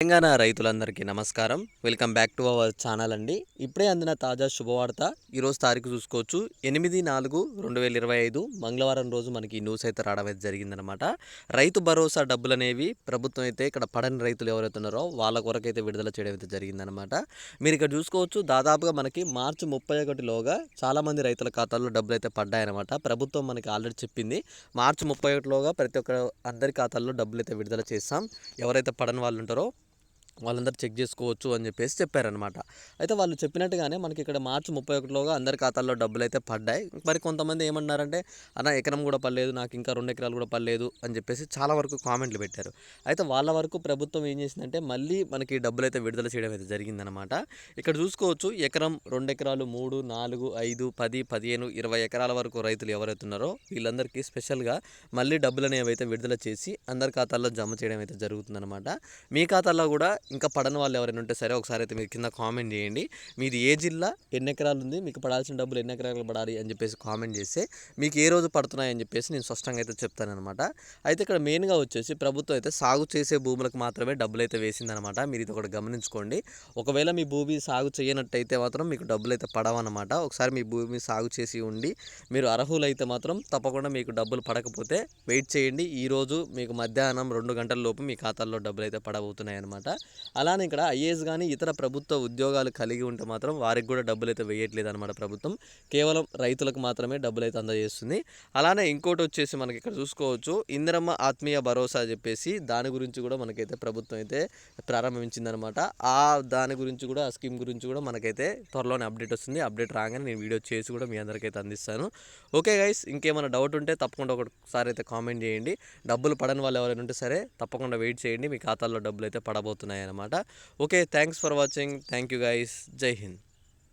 తెలంగాణ రైతులందరికీ నమస్కారం. Welcome back to our channel అండి. ఇప్పుడే అందిన తాజా శుభవార్త ఈరోజు తారీఖు చూసుకోవచ్చు. ఎనిమిది నాలుగు రెండు వేల ఇరవై ఐదు మంగళవారం రోజు మనకి న్యూస్ అయితే రావడం అయితే జరిగిందనమాట రైతు భరోసా డబ్బులు అనేవి ప్రభుత్వం అయితే ఇక్కడ పడని రైతులు ఎవరైతే ఉన్నారో వాళ్ళ కొరకైతే విడుదల చేయడం అయితే జరిగిందనమాట మీరు ఇక్కడ చూసుకోవచ్చు దాదాపుగా మనకి మార్చి ముప్పై ఒకటిలోగా చాలామంది రైతుల ఖాతాల్లో డబ్బులు అయితే పడ్డాయన్నమాట. ప్రభుత్వం మనకి ఆల్రెడీ చెప్పింది మార్చి ముప్పై ఒకటిలోగా ప్రతి ఒక్క అందరి ఖాతాల్లో డబ్బులు అయితే విడుదల చేస్తాం. ఎవరైతే పడని వాళ్ళు ఉంటారో వాళ్ళందరూ చెక్ చేసుకోవచ్చు అని చెప్పేసి చెప్పారనమాట అయితే వాళ్ళు చెప్పినట్టుగానే మనకి ఇక్కడ మార్చి ముప్పై ఒకటిలోగా అందరి ఖాతాల్లో డబ్బులు అయితే పడ్డాయి. మరి కొంతమంది ఏమన్నారంటే అన్న ఎకరం కూడా పడలేదు నాకు ఇంకా రెండు ఎకరాలు కూడా పడలేదు అని చెప్పేసి చాలా వరకు కామెంట్లు పెట్టారు. అయితే వాళ్ళ వరకు ప్రభుత్వం ఏం చేసిందంటే మళ్ళీ మనకి డబ్బులు అయితే విడుదల చేయడం అయితే జరిగిందనమాట ఇక్కడ చూసుకోవచ్చు ఎకరం రెండు ఎకరాలు మూడు నాలుగు ఐదు పది పదిహేను ఇరవై ఎకరాల వరకు రైతులు ఎవరైతే ఉన్నారో వీళ్ళందరికీ స్పెషల్గా మళ్ళీ డబ్బులు అనేవి అయితే విడుదల చేసి అందరి ఖాతాల్లో జమ చేయడం అయితే జరుగుతుందన్నమాట. మీ ఖాతాల్లో కూడా ఇంకా పడని వాళ్ళు ఎవరైనా ఉంటే సరే ఒకసారి అయితే మీరు కింద కామెంట్ చేయండి. మీది ఏ జిల్లా ఎన్ని ఎకరాలు ఉంది మీకు పడాల్సిన డబ్బులు ఎన్ని ఎకరాలు పడాలి అని చెప్పేసి కామెంట్ చేస్తే మీకు ఏ రోజు పడుతున్నాయి అని చెప్పేసి నేను స్పష్టంగా అయితే చెప్తానమాట అయితే ఇక్కడ మెయిన్గా వచ్చేసి ప్రభుత్వం అయితే సాగు చేసే భూములకు మాత్రమే డబ్బులు అయితే వేసిందనమాట మీరు ఇది ఒకటి గమనించుకోండి. ఒకవేళ మీ భూమి సాగు చేయనట్టయితే మాత్రం మీకు డబ్బులు అయితే పడవన్నమాట. ఒకసారి మీ భూమి సాగు చేసి ఉండి మీరు అర్హులైతే మాత్రం తప్పకుండా మీకు డబ్బులు పడకపోతే వెయిట్ చేయండి. ఈరోజు మీకు మధ్యాహ్నం రెండు గంటల లోపు మీ ఖాతాల్లో డబ్బులు అయితే పడబోతున్నాయి అనమాట అలానే ఇక్కడ ఐఏఎస్ కానీ ఇతర ప్రభుత్వ ఉద్యోగాలు కలిగి ఉంటే మాత్రం వారికి కూడా డబ్బులు అయితే వేయట్లేదు అనమాట ప్రభుత్వం. కేవలం రైతులకు మాత్రమే డబ్బులు అయితే అందజేస్తుంది. అలానే ఇంకోటి వచ్చేసి మనకి ఇక్కడ చూసుకోవచ్చు. ఇందిరమ్మ ఆత్మీయ భరోసా చెప్పేసి దాని గురించి కూడా మనకైతే ప్రభుత్వం అయితే ప్రారంభించిందనమాట ఆ దాని గురించి కూడా ఆ స్కీమ్ గురించి కూడా మనకైతే త్వరలోనే అప్డేట్ వస్తుంది. అప్డేట్ రాగానే నేను వీడియో చేసి కూడా మీ అందరికైతే అందిస్తాను. ఓకే గైస్ ఇంకేమైనా డౌట్ ఉంటే తప్పకుండా ఒకసారి అయితే కామెంట్ చేయండి. డబ్బులు పడని వాళ్ళు ఎవరైనా ఉంటే సరే తప్పకుండా వెయిట్ చేయండి. మీ ఖాతాల్లో డబ్బులు అయితే పడబోతున్నాయి. ఉన్నాయన్నమాట. Okay thanks for watching thank you guys Jai Hind